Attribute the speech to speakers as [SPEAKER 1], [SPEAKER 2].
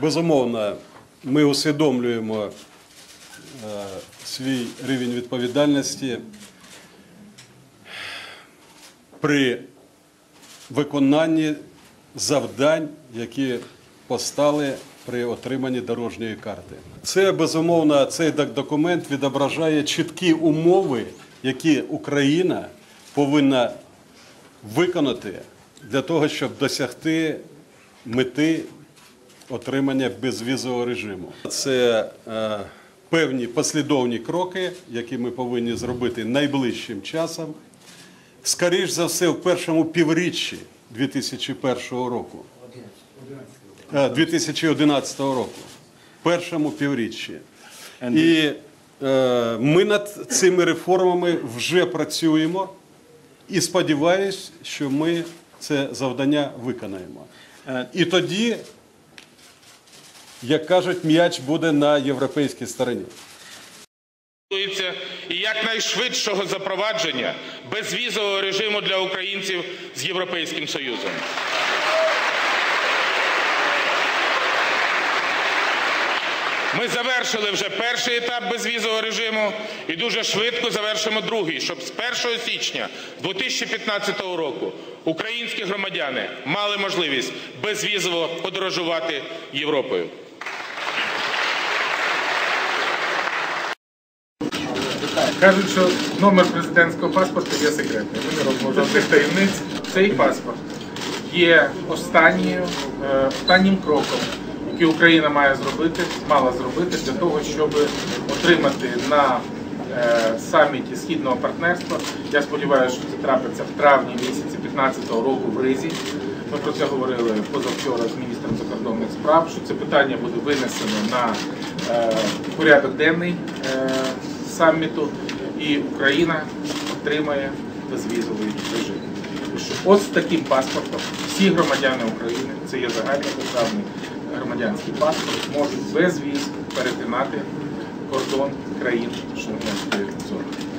[SPEAKER 1] безумовно, ми усвідомлюємо е, свій рівень відповідальності при виконанні завдань, які постали при отриманні дорожньої карти. Це безумовно цей документ відображає чіткі умови, які Україна повинна виконати для того, щоб досягти мети отримання безвізового режиму. Це е, певні послідовні кроки, які ми повинні зробити найближчим часом. Скоріш за все, в першому півріччі 2001 року. Е, 2011 року. Першому півріччі. І е, ми над цими реформами вже працюємо і сподіваюся, що ми це завдання виконаємо.
[SPEAKER 2] Е,
[SPEAKER 1] І тоді, як кажуть, м'яч буде на європейській стороні.
[SPEAKER 3] і якнайшвидшого запровадження безвізового режиму для українців з Європейським Союзом. Ми завершили вже перший етап безвізового режиму і дуже швидко завершимо другий, щоб з 1 січня 2015 року українські громадяни мали можливість безвізово подорожувати Європою.
[SPEAKER 4] Кажуть, що номер президентського паспорта є секретним. Ми не робимо жодних таємниць. Цей паспорт є останньою, е, останнім кроком, який Україна має зробити, мала зробити для того, щоб отримати на е, саміті східного партнерства. Я сподіваюся, що це трапиться в травні місяці 2015 року в Ризі. Ми про це говорили позавчора з міністром закордонних справ, що це питання буде винесено на е, порядок денний саміту, і Україна отримає безвізовий режим. Ось з таким паспортом всі громадяни України, це є загальнодержавний громадянський паспорт, можуть без віз перетинати кордон країн Шенгенської зони.